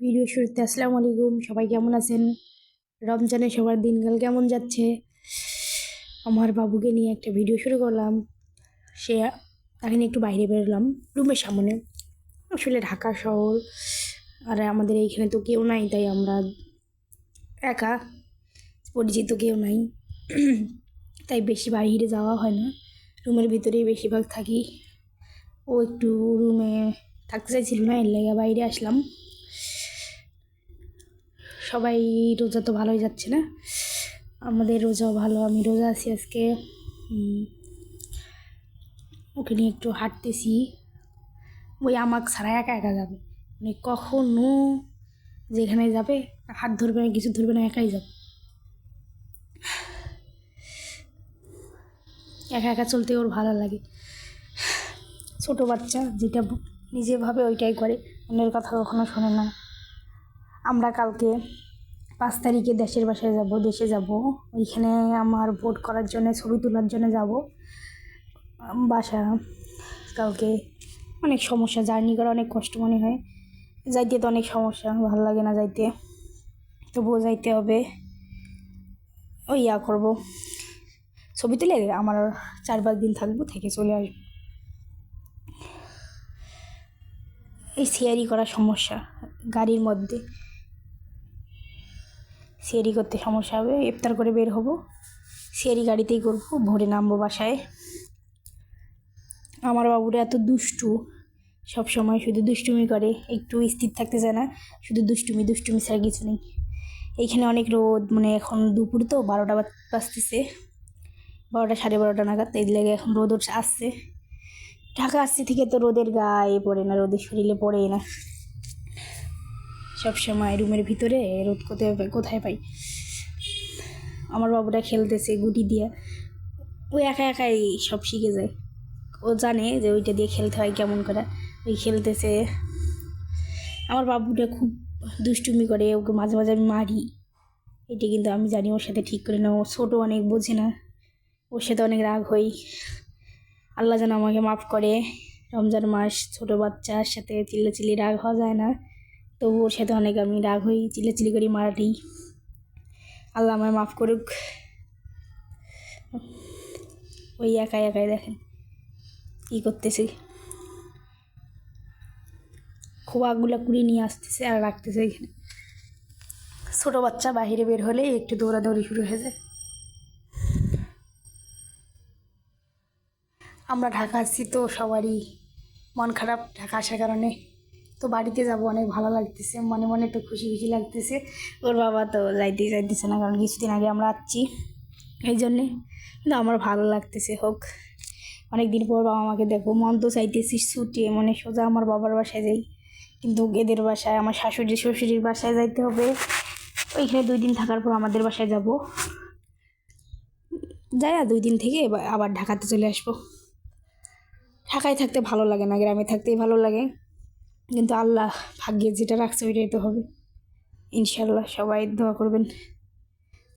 Video শুরুতে আসসালামু আলাইকুম। সবাই কেমন আছেন? রমজানে সবার দিনকাল কেমন যাচ্ছে? আমার বাবুকে নিয়ে একটা ভিডিও শুরু করলাম। সে তাকে নিয়ে একটু বাইরে বেরোলাম রুমের সামনে। আসলে ঢাকা শহর। আর আমাদের এইখানে তো কেউ নাই, তাই আমরা একা। পরিচিত কেউ নাই। তাই বেশি বাইরে যাওয়া হয় না। রুমের ভিতরেই বেশিরভাগ থাকি। ও একটু রুমে থাকতে চাইছিল না, এর লেগে বাইরে আসলাম। সবাই রোজা তো ভালোই যাচ্ছে না। আমাদের রোজাও ভালো, আমি রোজা আছি আজকে। ওকে নিয়ে একটু হাঁটতেছি। ওই আমাকে ছাড়া একা একা যাবে। মানে কখনো যেখানে যাবে, হাত ধরবে না, কিছু ধরবে না, একাই যাবে। একা একা চলতে ওর ভালো লাগে। ছোট বাচ্চা যেটা নিজে ভাবে ওইটাই করে, অন্যের কথা কখনো শোনে না। আমরা কালকে পাঁচ তারিখে দেশের বাসায় যাব, দেশে যাব। ওইখানে আমার ভোট করার জন্য, ছবি তোলার জন্য যাব। বাসা কাউকে অনেক সমস্যা, জার্নি করা অনেক কষ্ট মনে হয়। যাইতে তো অনেক সমস্যা, ভালো লাগে না যাইতে। তবুও যাইতে হবে। ওই ইয়া করব। ছবি তুলে আমার চার পাঁচ দিন থাকব, থেকে চলে আসব এই শেয়ারি করা সমস্যা, গাড়ির মধ্যে। শেয়ারি করতে সমস্যা হবে ইফতার করে বের হব। শেয়ারি গাড়িতেই করব, ভোরে নামবো বাসায়। আমার বাবুরা এত দুষ্টু, সব সময় শুধু দুষ্টুমি করে, একটু স্থির থাকতে চায় না, শুধু দুষ্টুমি দুষ্টুমি ছাড়া কিছু নেই। এইখানে অনেক রোদ মানে এখন দুপুর তো, বারোটা বাজ- বাজতেছে। বারোটা, সাড়ে বারোটা নাগাদ, এই লেগে এখন রোদ আসছে। ঢাকা আসছে থেকে তো রোদের গায়ে পড়ে না, রোদের শরীরে পড়েই না। সব সময় রুমের ভিতরে রোদ কোথায় কোথায় পাই? আমার বাবুটা খেলতেছে গুটি দিয়ে। ও একা একাই সব শিখে যায়। ও জানে যে ওইটা দিয়ে খেলতে হয় কেমন করে। ওই খেলতেছে। আমার বাবুটা খুব দুষ্টুমি করে, ওকে মাঝে মাঝে আমি মারি। এটা কিন্তু আমি জানি ওর সাথে ঠিক করে না। ও ছোটো অনেক, বোঝে না। ওর সাথে অনেক রাগ হই আল্লাহ যেন আমাকে মাফ করে। রমজান মাস ছোট বাচ্চার সাথে চিল্লাচিল্লি রাগ হওয়া যায় না। তবু ওর সাথে অনেক আমি রাগ হই, চিল্লাচিল্লি করি মারাটি। আল্লাহ আমায় মাফ করুক। ওই একাই একাই দেখেন কী করতেছে। খোয়াগুলা কুড়ি নিয়ে আসতেছে আর রাখতেছে এখানে। ছোটো বাচ্চা বাইরে বের হলে একটু দৌড়াদৌড়ি শুরু হয়ে যায়। আমরা ঢাকা আসছি তো সবারই মন খারাপ ঢাকা আসার কারণে। তো বাড়িতে যাব, অনেক ভালো লাগতেছে, মনে মনে একটু খুশি খুশি লাগতেছে। ওর বাবা তো যাইতেই যাইতেছে না, কারণ কিছুদিন আগে আমরা আসছি। এই জন্যে কিন্তু আমার ভালো লাগতেছে, হোক। অনেক দিন পর বাবা মাকে দেখব, মন তো চাইতেছি ছুটি মানে সোজা আমার বাবার বাসায় যাই। কিন্তু এদের বাসায়, আমার শাশুড়ি শ্বশুরির বাসায় যাইতে হবে। ওইখানে দুই দিন থাকার পর আমাদের বাসায় যাব। যাই দুই দিন থেকে আবার ঢাকাতে চলে আসব। ঢাকায় থাকতে ভালো লাগে না, গ্রামে থাকতেই ভালো লাগে। কিন্তু আল্লাহ ভাগ্যে যেটা রাখছে ওইটাই তো হবে। ইনশাল্লাহ সবাই দোয়া করবেন।